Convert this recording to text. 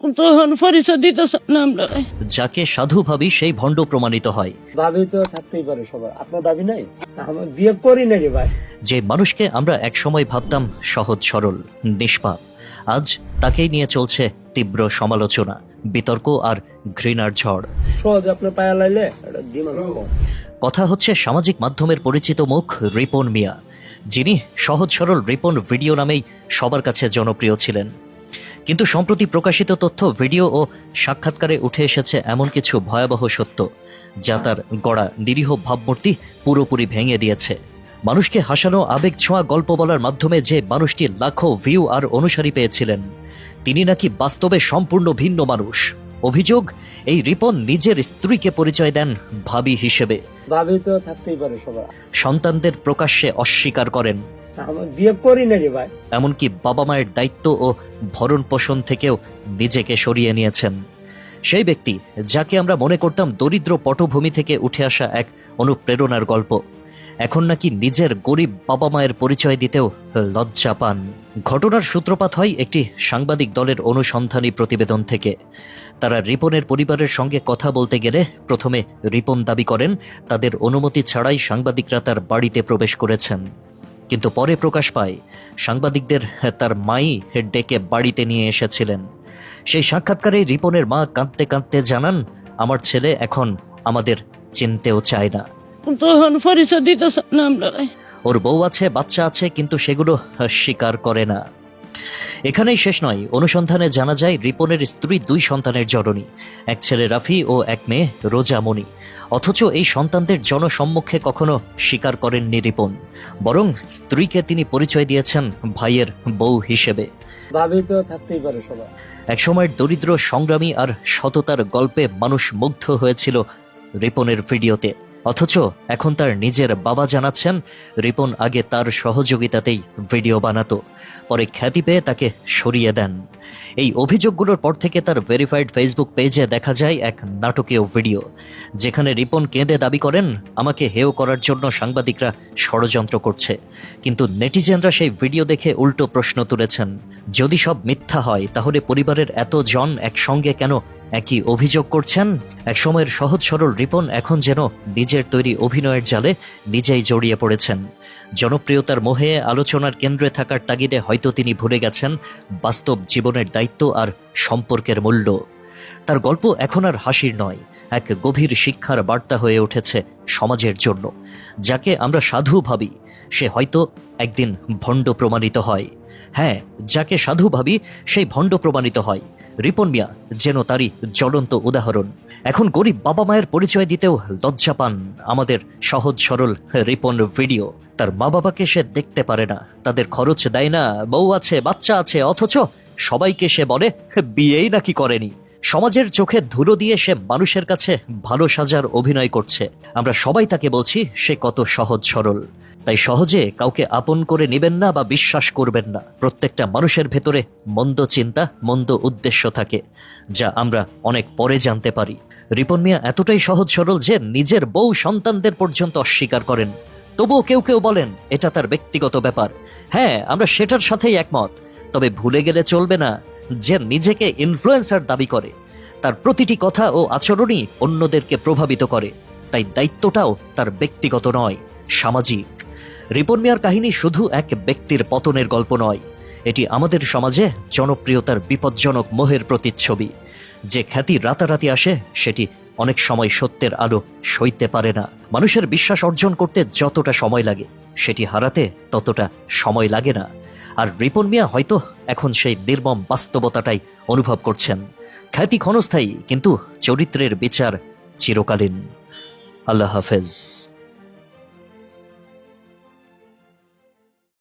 তখন পরিচয় দিতেছে না আমরা যাকে সাধু ভাবি সেই ভণ্ড প্রমাণিত হয়। ভাবি তো থাকতেই পারে সবার। আপনার ভাবি নাই? আমার বিয়ে করি না রে ভাই। যে মানুষকে আমরা একসময় ভাবতাম সহজ সরল নিষ্পাপ আজ তাকেই নিয়ে চলছে তীব্র সমালোচনা বিতর্ক আর ঘৃণার ঝড়। সহজ আপনার পায়া লাইলে কথা হচ্ছে সামাজিক মাধ্যমের পরিচিত মুখ রিপন মিয়া যিনি সহজ সরল রিপন ভিডিও নামেই সবার কাছে জনপ্রিয় ছিলেন। কিন্তু সম্প্রতি প্রকাশিত তথ্য ভিডিও ও সাক্ষাৎকারে উঠে এসেছে এমন কিছু ভয়াবহ সত্য যা তার গড়া নিরীহ ভাবমূর্তি পুরোপুরি ভেঙে দিয়েছে। মানুষকে হাসানো আবেগ ছোঁয়া গল্প বলার মাধ্যমে যে মানুষটি লাখো ভিউ আর অনুসারী পেয়েছিলেন তিনি নাকি বাস্তবে সম্পূর্ণ ভিন্ন মানুষ। অভিযোগ এই রিপন নিজের স্ত্রীকে পরিচয় দেন ভাবি হিসেবে। ভাবি তো থাকতেই পারে সন্তানদের প্রকাশ্যে অস্বীকার করেন। বিয়ে করি ভাই। এমনকি বাবা মায়ের দায়িত্ব ও ভরণ পোষণ থেকেও নিজেকে সরিয়ে নিয়েছেন। সেই ব্যক্তি যাকে আমরা মনে করতাম দরিদ্র পটভূমি থেকে উঠে আসা এক অনুপ্রেরণার গল্প, এখন নাকি নিজের গরিব বাবা মায়ের পরিচয় দিতেও লজ্জা পান। ঘটনার সূত্রপাত হয় একটি সাংবাদিক দলের অনুসন্ধানী প্রতিবেদন থেকে। তারা রিপনের পরিবারের সঙ্গে কথা বলতে গেলে প্রথমে রিপন দাবি করেন, তাদের অনুমতি ছাড়াই সাংবাদিকরা তার বাড়িতে প্রবেশ করেছেন। কিন্তু পরে প্রকাশ পায় সাংবাদিকদের তার মাই ডেকে বাড়িতে নিয়ে এসেছিলেন। সেই সাক্ষাৎকারে রিপনের মা কাঁদতে কাঁদতে জানান আমার ছেলে এখন আমাদের চিনতেও চায় না। তখন পরিচয় দিতেছে ওর বউ আছে বাচ্চা আছে কিন্তু সেগুলো স্বীকার করে না। এখানেই শেষ নয়। অনুসন্ধানে জানা যায় রিপনের স্ত্রী দুই সন্তানের জননী এক ছেলে রাফি ও এক মেয়ে রোজামণি। অথচ এই সন্তানদের জনসম্মুখে কখনো স্বীকার করেননি রিপন বরং স্ত্রীকে তিনি পরিচয় দিয়েছেন ভাইয়ের বউ হিসেবে। ভাবি তো থাকতেই পারে সবার। একসময়ের দরিদ্র সংগ্রামী আর সততার গল্পে মানুষ মুগ্ধ হয়েছিল রিপনের ভিডিওতে। অথচ এখন তার নিজের বাবা জানাচ্ছেন, রিপন আগে তার সহযোগিতাতেই ভিডিও বানাতো, পরে খ্যাতি পেয়ে তাকে সরিয়ে দেন। এই অভিযোগগুলোর পর থেকে তার ভেরিফাইড ফেসবুক পেজে দেখা যায় এক নাটকীয় ভিডিও, যেখানে রিপন কেঁদে দাবি করেন, আমাকে হেয় করার জন্য সাংবাদিকরা ষড়যন্ত্র করছে। কিন্তু নেটিজেনরা সেই ভিডিও দেখে উল্টো প্রশ্ন তুলেছেন, যদি সব মিথ্যা হয়, তাহলে পরিবারের এত জন একসঙ্গে কেন একই অভিযোগ করছেন একসময়ের সহজ সরল রিপন এখন যেন নিজের তৈরি অভিনয়ের জালে নিজেই জড়িয়ে পড়েছেন। জনপ্রিয়তার মোহে আলোচনার কেন্দ্রে থাকার তাগিদে হয়তো তিনি ভুলে গেছেন বাস্তব জীবনের দায়িত্ব আর সম্পর্কের মূল্য। তার গল্প এখন আর হাসির নয়, এক গভীর শিক্ষার বার্তা হয়ে উঠেছে সমাজের জন্য। যাকে আমরা সাধু ভাবি, সে হয়তো একদিন ভণ্ড প্রমাণিত হয়। হ্যাঁ যাকে সাধু ভাবি, সেই ভণ্ড প্রমাণিত হয়। রিপন মিয়া, যেন তারই জ্বলন্ত উদাহরণ। এখন গরিব বাবা মায়ের পরিচয় দিতেও লজ্জা পান আমাদের সহজ সরল রিপন ভিডিও। তার মা বাবাকে সে দেখতে পারে না। তাদের খরচ দেয় না, বউ আছে, বাচ্চা আছে, অথচ সবাইকে সে বলে, বিয়েই নাকি করেনি। সমাজের চোখে ধুলো দিয়ে সে মানুষের কাছে ভালো সাজার অভিনয় করছে। আমরা সবাই তাকে বলছি, সে কত সহজ সরল। তাই সহজে কাউকে আপন করে নেবেন না বা বিশ্বাস করবেন না। প্রত্যেকটা মানুষের ভেতরে মন্দ চিন্তা, মন্দ উদ্দেশ্য থাকে, যা আমরা অনেক পরে জানতে পারি। রিপন মিয়া এতটাই সহজ সরল যে নিজের বউ সন্তানদের পর্যন্ত অস্বীকার করেন। তবুও কেউ কেউ বলেন, এটা তার ব্যক্তিগত ব্যাপার। হ্যাঁ আমরা সেটার সাথেই একমত, তবে ভুলে গেলে চলবে না যে নিজেকে ইনফ্লুয়েন্সার দাবি করে। তার প্রতিটি কথা ও আচরণই অন্যদেরকে প্রভাবিত করে, তাই দায়িত্বটাও তার ব্যক্তিগত নয়, সামাজিক। রিপন মিয়ার কাহিনী শুধু এক ব্যক্তির পতনের গল্প নয়, এটি আমাদের সমাজে জনপ্রিয়তার বিপজ্জনক মোহের প্রতিচ্ছবি। যে খ্যাতি রাতারাতি আসে, সেটি অনেক সময় সত্যের আলো সইতে পারে না। মানুষের বিশ্বাস অর্জন করতে যতটা সময় লাগে, সেটি হারাতে ততটা সময় লাগে না। আর রিপন মিয়া হয়তো এখন সেই নির্মম বাস্তবতাটাই অনুভব করছেন। খ্যাতি ক্ষণস্থায়ী, কিন্তু চরিত্রের বিচার চিরকালীন। আল্লাহ হাফেজ।